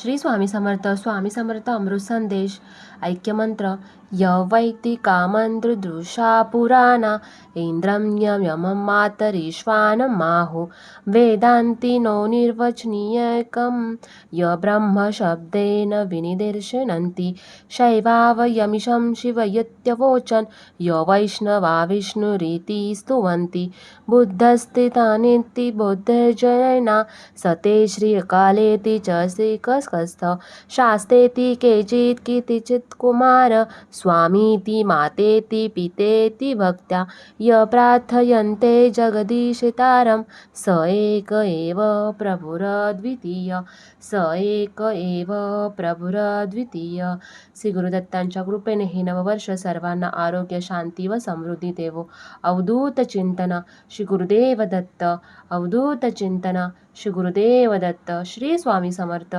श्री स्वामी समर्थ स्वामी समर्थ अमृत संदेश ऐक्यमंत्र य वैति कामंदृदृशा पुराणा इंद्रं यमं मातरीश्वानं माहु वेदान्ति नो निर्वचनीयकं य ब्रह्मशब्देन विनिदर्शनन्ति शैवावयमिशं शिवयत्यवोचन् य वैष्णवा विष्णुरीति स्तुवन्ति बुद्धस्थितानीति बुद्धजयना सते श्रीकालेति च श्रीकस्कस्थ शास्तेति केचित् कितिचित् कुमार। स्वामीति मातेति पितेति भक्त्या। य प्रार्थयन्ते जगदीशितारं स एक एव प्रभुरद्वितीय। स एक एव प्रभुरद्वितीय। श्री गुरुदत्तांच्या कृपेने हे नववर्ष सर्वांना आरोग्य शांती व समृद्धी देवो. अवधूत चिंतन श्री गुरुदेव दत्त. अवधूत चिंतन श्री गुरुदेव दत्त. श्री स्वामी समर्थ.